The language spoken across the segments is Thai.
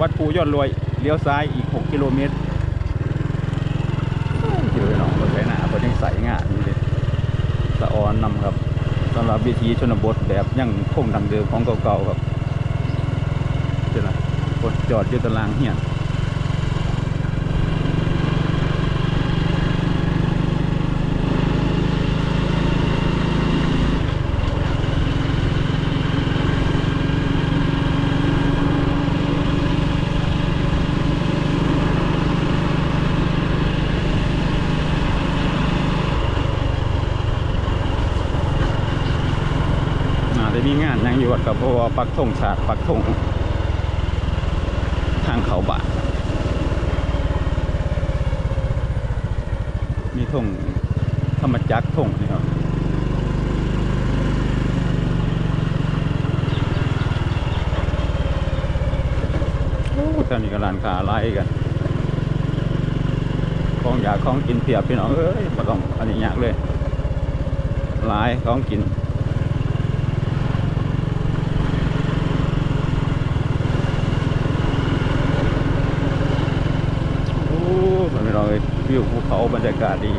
วัดภูยอดรวยเลี้ยวซ้ายอีก 6 กิโลเมตรเดี๋ยวน้องรถไฟหน้าเพยังใส่งานนี่เลยสะออนนำครับสำหรับวิธีชนบทแบบยังคงดังเดิมของเก่าๆครับเจ้านะกดจอดอยู่ตารางเหียน อาจจะมีงานยังอยู่วัดกับเพราะว่าปักธงชาติปักธงทางเขาบาทมีธงธรรมจักรธงนี่ครับโอ้แถวนี้ก็ร้านค้าไล่กันของอยากของกินเพียบพี่น้องเอ้ยบ่ต้องอันนี้ยากเลยหลายของกิน โอ้มั นไม่อยวิวภูเขาบรรยากาศดี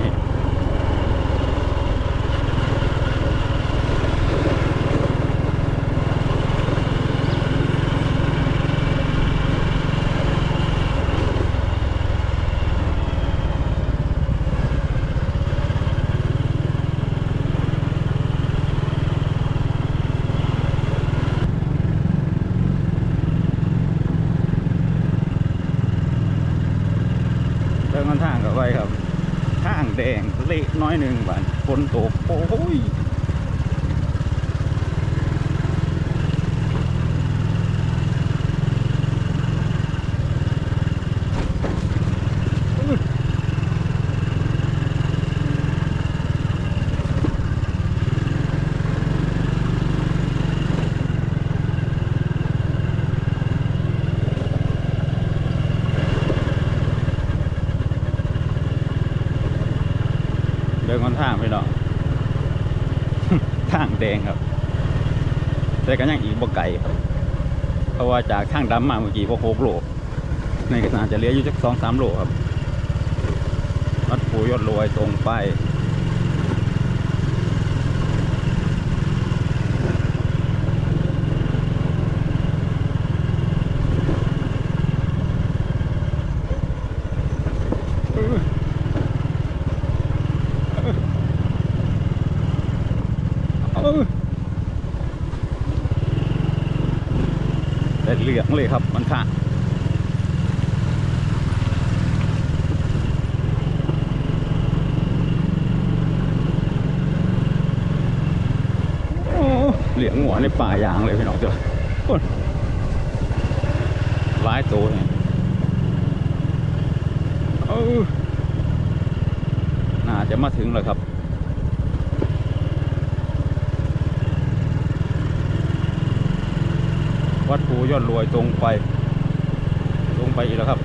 นกันทางกับไปครับทางแดงเละน้อยหนึ่งบานฝนตกโอ้ย เดินกันทางไปเนาะทางแดงครับ แต่ก็ยังอีกบ่ไก่ครับ เพราะว่าจากทางดำมาเมื่อกี้พวกหกโลในกระสานจะเหลืออยู่สักสองสามโลครับวัดปูยอดรวยตรงไป แต่เหลืองเลยครับมันค่ะเหลืองหัวในป่ายางเลยพี่น้องเจ้าร้ายตัวเนี่ยน่าจะมาถึงแล้วครับ วัดภูยอดรวยตรงไป ตรงไปอีกแล้วครับ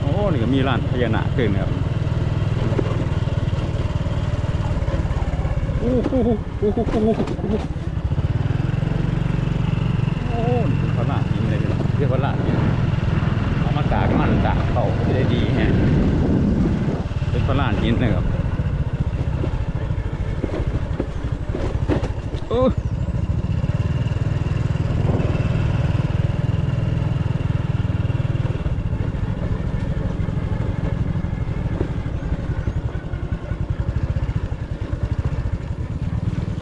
โอ้นี่ก็มีร้านพญานาคขึ้นครับโอ้โหโอ้โหโอ้โหโอ้โหโอ้นี่เป็นพระราชหินเลยนะเรียกว่าราชินเอามาตากมันตากเขาจะได้ดีฮะเป็นพระราชินนะครับโ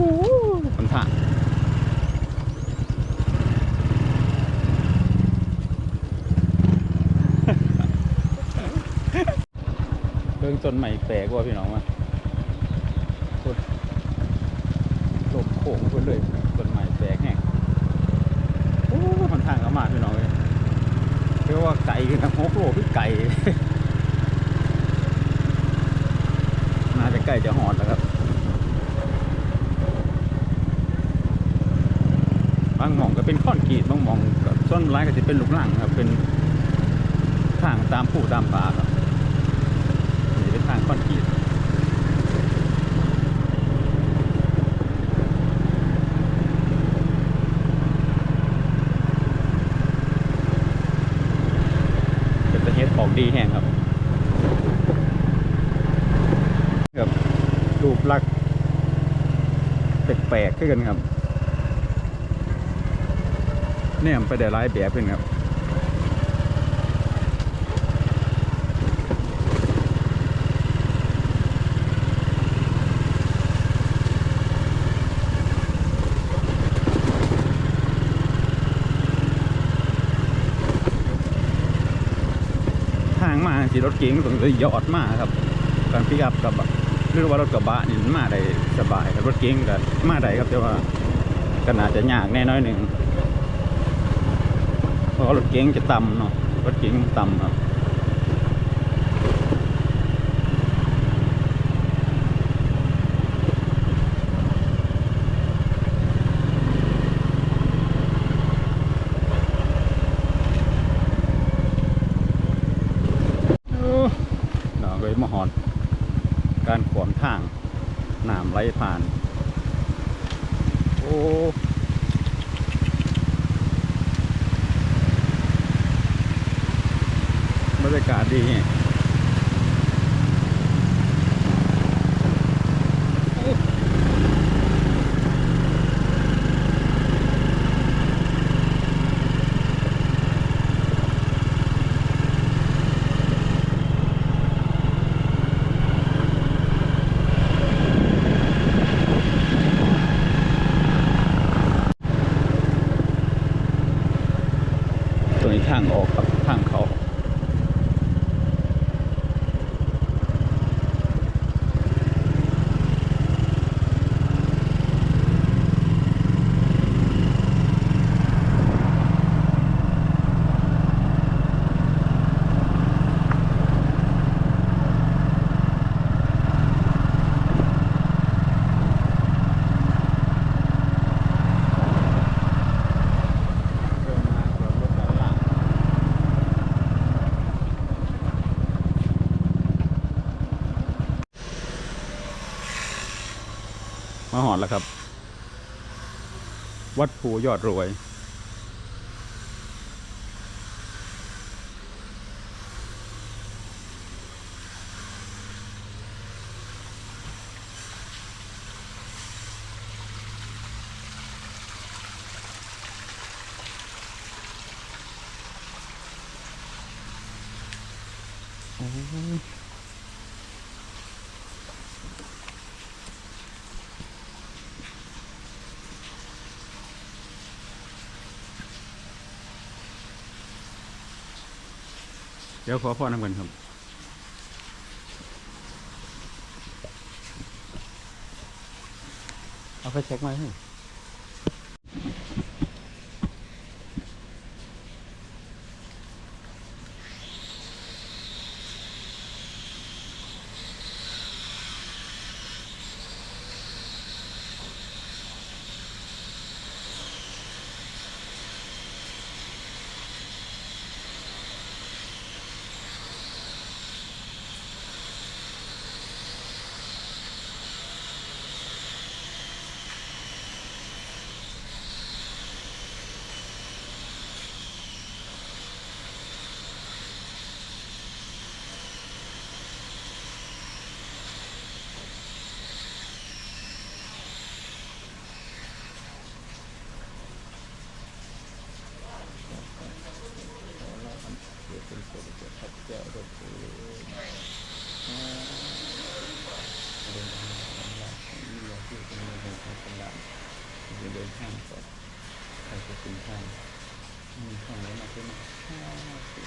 อ้โอ้คนท่าเบิ่งต้นใหม่แปลกว่าพี่น้องมาต้นลมโค้งเพิ่นเลยต้นใหม่แปลกแห้งโอ้คนทางก็มาพี่น้องเลยเรียกว่าไก่กันทั้งหกโลพี่ไก่น่าจะใกล้จะหอดแล้วครับ บางหมองก็เป็นข้อนกรีดบางหมองก็ส้วนร้าก็จะเป็นลูกหลังครับ เป็นทางตามผู้ตามป่าครับนี่เป็นทางข้อนกรีดเป็นเฮ็ดของดีแห้งครับแบบรูปลักษณ์แปลกๆขึ้นกันครับ เนี่ยไปได้หลายแบบขึ้นครับทางมาสิรถเก๋งต้องยอดมากครับการพิกับกับหรือว่ารถกระบะนี่มันมาได้สบายครับรถเก๋งก็มาได้ครับแต่ว่าก็น่าจะยากแน่น้อยหนึ่ง ราะว่ารถเก๋งจะต่ำเนาะรถเก๋งต่ำครับโอ้เลยมหอด การขวามทางน้ำไหลผ่าน โอ้ บรรยากาศดีทางออกครับทางเขาเดินมาสวนรถด้านล่าง มาหอดแล้วครับ วัดภูยอดรวย โอ้ เดี๋ยวขอพ่อนำกันครับเอาไปเช็คมาให้เดินข้างก่อนใครจะถึงข้างมีข้างแล้วมาขึ้นห้าสิบ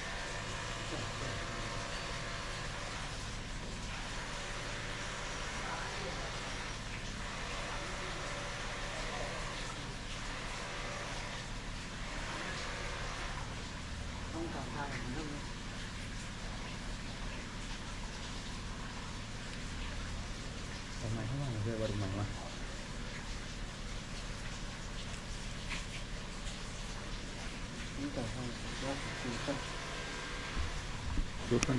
ทำไมข้างล่างมันเป็นบริมังวะนี่แต่อไปรอบสี่ต้นดูกัน